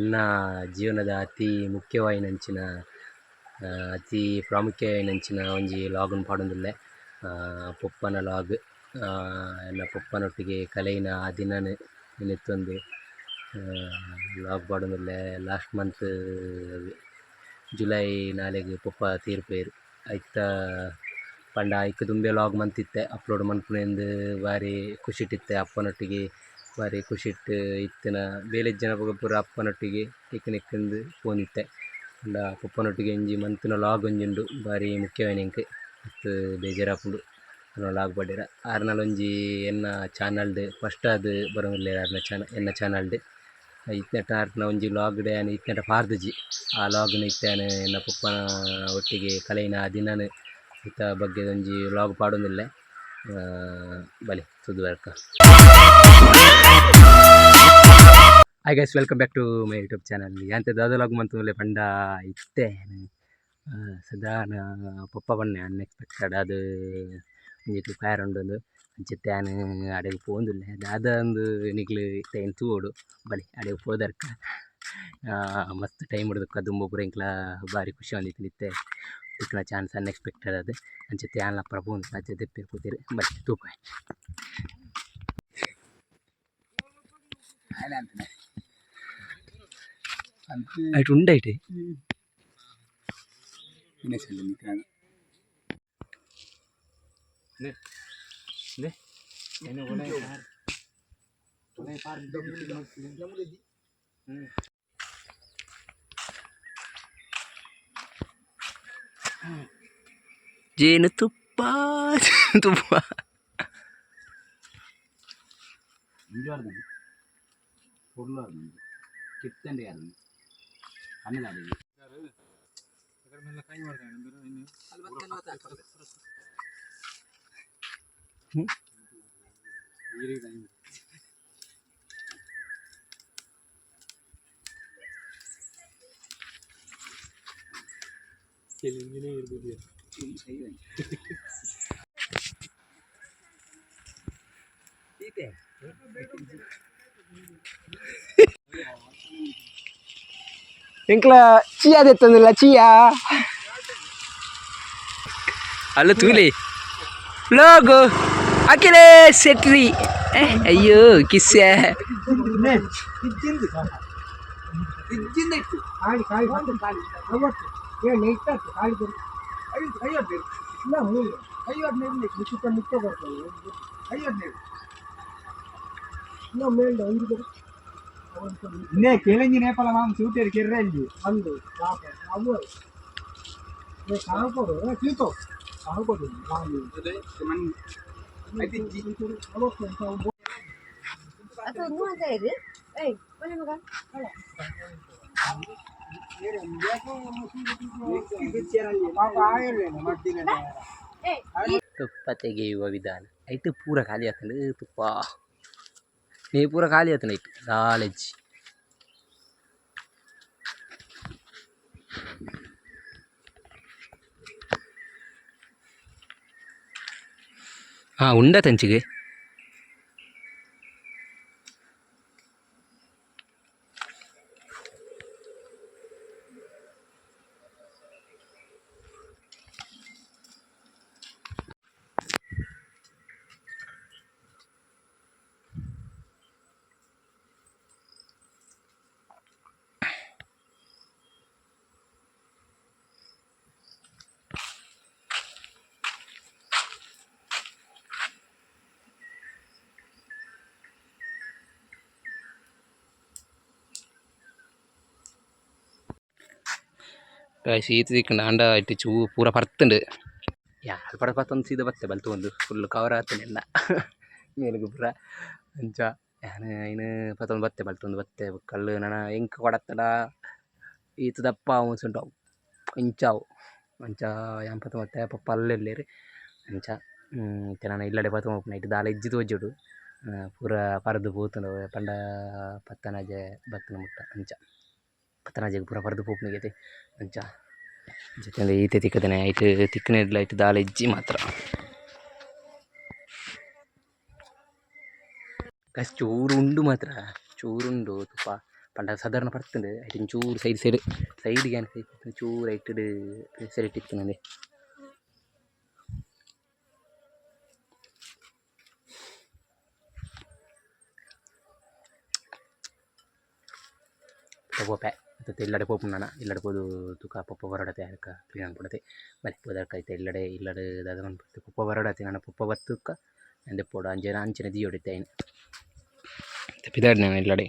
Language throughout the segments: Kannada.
ಎನ್ನ ಜೀವನದ ಅತಿ ಮುಖ್ಯವಾಯಿನಂಚಿನ ನಂಚಿನ ಅತಿ ಪ್ರಾಮುಖ್ಯವಾಯಿನಂಚಿನ ಒಂಜಿ ಲಾಗ್ನ್ ಪಾಡೊಂದುಲ್ಲೆ ಪೊಪ್ಪನ ಲಾಗ್ ಎಲ್ಲ ಪೊಪ್ಪನೊಟ್ಟಿಗೆ ಕಲೆಯಿನ ಆ ದಿನ ನಿಂತೊಂದು ಲಾಗ್ ಪಾಡೊಂದುಲ್ಲೆ ಲಾಸ್ಟ್ ಮಂತ್, ಜುಲೈ ನಾಲೆಗೆ ಪೊಪ್ಪ ತೀರ್ಪೇರು ಐತ ಪಂಡ ಐಕ್ ದುಂಬೆ ಲಾಗ್ ಮಂತಿತ್ತೆ ಅಪ್ಲೋಡ್ ಮನ್ಪುನೆಂದು ಬಾರಿ ಖುಷಿಟಿತ್ತೆ ಅಪ್ಪನೊಟ್ಟಿಗೆ. ಬಾರಿ ಇಟ್ಟು ಇತ್ತಿನ ಬೇಲೆ ಜನ ಪೂರ ಪೂರ ಅಪ್ಪನೊಟ್ಟಿಗೆ ಪಿಕ್ನಿಕ್ಂದು ಪೋನಿತ್ತೆ. ಪಂಡ ಪಪ್ಪನೊಟ್ಟಿಗೆ ಒಂಜಿ ಮಂತಿನ ಲಾಗ್ ಒಂಜುಂಡು ಬಾರಿ ಮುಖ್ಯವಾಯಿನ ಎಂಕ್ ಮಸ್ತ್ ಬೇಜಾರಾಪುಂಡು. ಲಾಗ್ ಬಡ್ಡಿರ ಆರ್ನಲ ಒಂಜಿ ಎನ್ನ ಚಾನಲ್ಡ್ ಫಸ್ಟ್ ಅದು ಬರೋಂಗಿಲ್ಲ ಆರ್ನ ಚಾನ ಎನ್ನ ಚಾನಲ್ಡ್ ಇತ್ನೆಟ ಆರ್ನ ಒಂಜಿ ಲಾಗ್ ಡೇ ಆನೆ ಇತ್ನೆಟ ಪಾರ್ದಜಿ ಆ ಲಾಗ್ನ ಇತ್ತಾನೆ ಎನ್ನ ಪಪ್ಪನ ಒಟ್ಟಿಗೆ ಕಲೆಯಿನ ಆ ದಿನನ್ ಇತ್ತ ಬಗ್ಗೆ ಒಂಜಿ ಲಾಗ್ ಪಾಡೊಂದುಲ್ಲೆ. ಬಲಿ, ಸುದ್ದು ಬರ್ಕ. Hi guys welcome back to my YouTube channel ಎಂತ ದಾದಲಾಗ್ ಮಂತುಲೆ ಪಂಡ ಇತ್ತೆ. ಸದಾ ಪಪ್ಪ ಬಣ್ಣೆ ಅನ್ಎಕ್ಸ್ಪೆಕ್ಟೆಡ್ ಅದು ಒಂಜಿತ್ತು ಫೈರ್ ಉಂಡೊಂದು ಅಂಚೆತ್ತೆ ಆನ್ ಅಡೆಗೆ ಪೋಂದುಲ್ಲೆ. ದಾದ ಒಂದು ನಿಗ್ಲು ಇತ್ತೆ ಏನು ತೂವೋಡು ಬಲಿ, ಅಡೆಗೆ ಪೋದರ್ಕ. ಮಸ್ತ್ ಟೈಮ್ ಹಿಡ್ದಕ್ಕ ದುಂಬ ಪೂರ ಇಂಕ್ಲ ಭಾರಿ ಖುಷಿ ಹೊಂದಿತ್ತು ನಿತ್ತೆ. ಇಕ್ಲ ಚಾನ್ಸ್ ಅನ್ಎಕ್ಸ್ಪೆಕ್ಟೆಡ್ ಅದು ಅಂಚೆತ್ತೆ ಆನ್ಲ ಪ್ರಭು ಆಚೆ ಬಳಿ ಕೂತಿರು. ಬಲಿ ತೂಕ ಐಟ್ ಉಂಡೈಟ್ ಜೇನು ತುಪ್ಪ ತುಪ್ಪ పొడిలో అడిగింది కిప్తండి అడిగి అన్నది అడిగి తెలియదు ఇంట్లో చియా తెస్తుంది చియా ಅಲ್ಲ ತೂಲಿ ಲೋಗು ಅಖಿಲೇ ಸೆಟ್ರಿ ಅಯ್ಯೋ ಕಿಸ್ಸೆ నే కేళంగి ಇನ್ನೇ ಕೆಳಂಗಿ ನೇಪಾಳ ಮಾಮ್ ಸೂಟೇರಿ ಕೆರ್ರಲ್ಲಿ ಅಂದು ಅವು ಕಾಣಕೋಡು ಚೀತು ಕಾಣಕೋಡು ಅದು ಇನ್ನೂ ಅಂತ ಇದೆ ಏಯ್ ಮನೆ ಮಗ ತುಪ್ಪ ತೆಗೆಯುವ ವಿಧಾನ ಆಯ್ತು ಪೂರ ಖಾಲಿ ಆಗ್ತದೆ ತುಪ್ಪ ఇది పూర ఖాళీ అవుతుంది నైట్ కాలేజ్ ఉండ తెంచికి ಶೀತ ದಿಕ್ಕಂಡು ಅಂಡ ಚೂ ಪೂರ ಪರ್ತುಂಡು ಯಾರು ಪಡ ಪತ್ತೊಂದು ಸೀದ ಬತ್ತೆ ಬಲ್ತು ಒಂದು ಫುಲ್ ಕವರ್ ಆತನೆ ಎಲ್ಲ ಮೇಲೆ ಪೂರ ಅಂಚ ಯಾನು ಐನು ಪತ್ತೊಂದು ಬತ್ತೆ ಬಲ್ತೊಂದು ಬತ್ತೆ ಕಲ್ಲು ನಾನು ಎಂಕ್ ಕೊಡತ್ತಡ ಈತ ದಪ್ಪ ಅವನ್ಸುಂಟು ಅವು ಇಂಚಾವು ಅಂಚ ಯಾನ್ ಪತ್ತ ಮತ್ತೆ ಪಪ್ಪ ಅಲ್ಲೆಲ್ಲೇರಿ ಅಂಚ ಇತ್ತೆ ನಾನು ಇಲ್ಲಡೆ ಪತ್ತ ಹೋಗ್ನ ದಾಲ ಇಜ್ಜಿ ತೋಜುಡು ಪೂರ ಪರದು ಪೋತುಂಡು ಪಂಡ ಪತ್ತನಾಜೆ ಬತ್ತನ ಮುಟ್ಟ ಅಂಚ ಪತ್ತನಾಜೆಗ್ ಪೂರ ಪರದು ಪೋಪುನಿಗೆ ಅಂಚ ಜೊತೆ ಈತೆ ತಿಕ್ಕದನೆ ಐಟ್ ತಿಕ್ಕನೆ ಇಡ್ಲ ಐಟ್ ದಾಲ ಇಜ್ಜಿ ಮಾತ್ರ ಕಸ್ ಚೂರು ಉಂಡು ಮಾತ್ರ ಚೂರುಂಡು ತುಪ್ಪ ಪಂಡ ಸಾಧಾರಣ ಪಡ್ತಂಡು ಐಟ್ ಒಂಚೂರು ಸೈಡ್ ಸೈಡ್ ಸೈಡ್ಗೆ ಏನು ಚೂರು ಐಟಡ್ ಸೈಡ್ ಇಟ್ಟಿರ್ತಾನೆ ಪೋಪೆ ಮತ್ತೆ ಇಲ್ಲಡೆ ಪೋಪುಂಡನ ಇಲ್ಲಡೆ ಪೋದು ತುಕ ಪೊಪ್ಪ ಬರಡತೆ ಅದಕ್ಕ ಕ್ಲೀನ್ ಪಡತೆ ಬಲೆ ಪೋದಕ್ಕ ಐತೆ ಇಲ್ಲಡೆ ಇಲ್ಲಡೆ ದಾದ ಪಡ್ತೆ ಪೊಪ್ಪ ಬರಡತೆ ನನ್ನ ಪೊಪ್ಪ ಬತ್ತುಕ್ಕ ಅಂದೆ ಪೋಡ ಅಂಜನ ಅಂಚಿನ ದಿ ಹೊಡಿತೆ ಆಯ್ನು ಪಿದಾಡ್ ನಾನು ಇಲ್ಲಡೆ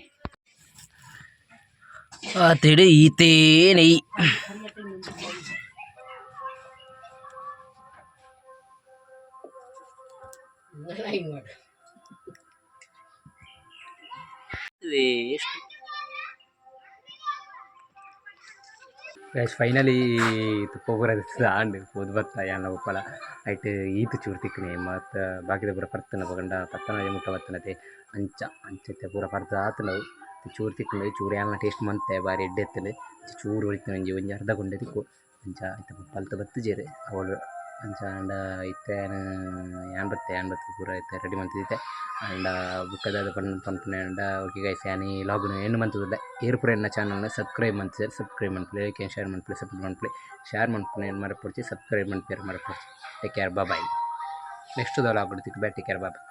ಆತೆಡೆ ಈತೇ ನೆಯ್ ವೇಸ್ಟ್ ಗೈಸ್ ಫೈನಲಿ ಇದು ಬರೋದು ಆಂಡ್ ಪೋದು ಬತ್ತ ಯಾನ ಒಪ್ಪಲ ಐಟ್ ಈತು ಚೂರು ತಿಕ್ಕನೆ ಮತ್ತು ಬಾಕಿದ ಪೂರ ಪರ್ತನ ಬಗಂಡ, ಪತ್ತನ ಮುಟ್ಟ ಬರ್ತನತೆ ಅಂಚ, ಅಂಚತೆ ಪೂರ ಪರ್ದ ಆತನವು. ನಾವು ಚೂರು ತಿಕ್ಕೊಂಡು ಚೂರು ಯಾನ ಟೇಸ್ಟ್ ಮಂತೆ ಬಾರಿ ಎಡ್ಡೆ ಎತ್ತಲೆ ಚೂರು ಉಳಿತು ಒಂಜಿ ಒಂಜಿ ಅರ್ಧ ಗೊಂಡೆ ತಿಕ್ಕು ಅಂಚ, ಆಯ್ತು, ಪಲ್ತ ಬತ್ತು ಜೇರೆ. ಅವಳು ಅಂಚ ಯಾನ್ ಬತ್ತೆ ಯಾನ್ ಬತ್ತೆ ಪೂರ ಇತ್ತೆ ರೆಡಿ ಮಂತಿದ್ದೆ ಆಂಡ ಬುಕ್ಕದಾದ ಪಂಡ ಪನ್ಪುನೆ ಆಂಡ ಓಕೆ ಗೈಸ್ ಯಾನಿ ಲಾಗಿನ್ ಎಣ್ಣು ಏರ್ ಪುರ ಎನ್ನ ಚಾನಲ್ನ ಸಬ್ಸ್ಕ್ರೈಬ್ ಮಂತಿದ್ದಾರೆ ಸಬ್ಸ್ಕ್ರೈಬ್ ಮಂತ್ ಲೈಕ್ ಶೇರ್ ಮನ್ಪ್ಲೆ ಸಪೋರ್ಟ್ ಮನ್ಪ್ಲೆ ಶೇರ್ ಮನ್ಪುನೆ ಏನು ಮರಪೊಡ್ಚಿ ಸಬ್ಸ್ಕ್ರೈಬ್ ಮನ್ಪೇರು ಮರಪೊಡ್ಚಿ ಟೇಕ್ ಕೇರ್ ಬಾಯ್ ನೆಕ್ಸ್ಟ್ ದಲ್ಲ ಆಗ್ಬಿಡ್ತಿತ್ತು ಟೇಕ್ ಕೇರ್ ಬಾಯ್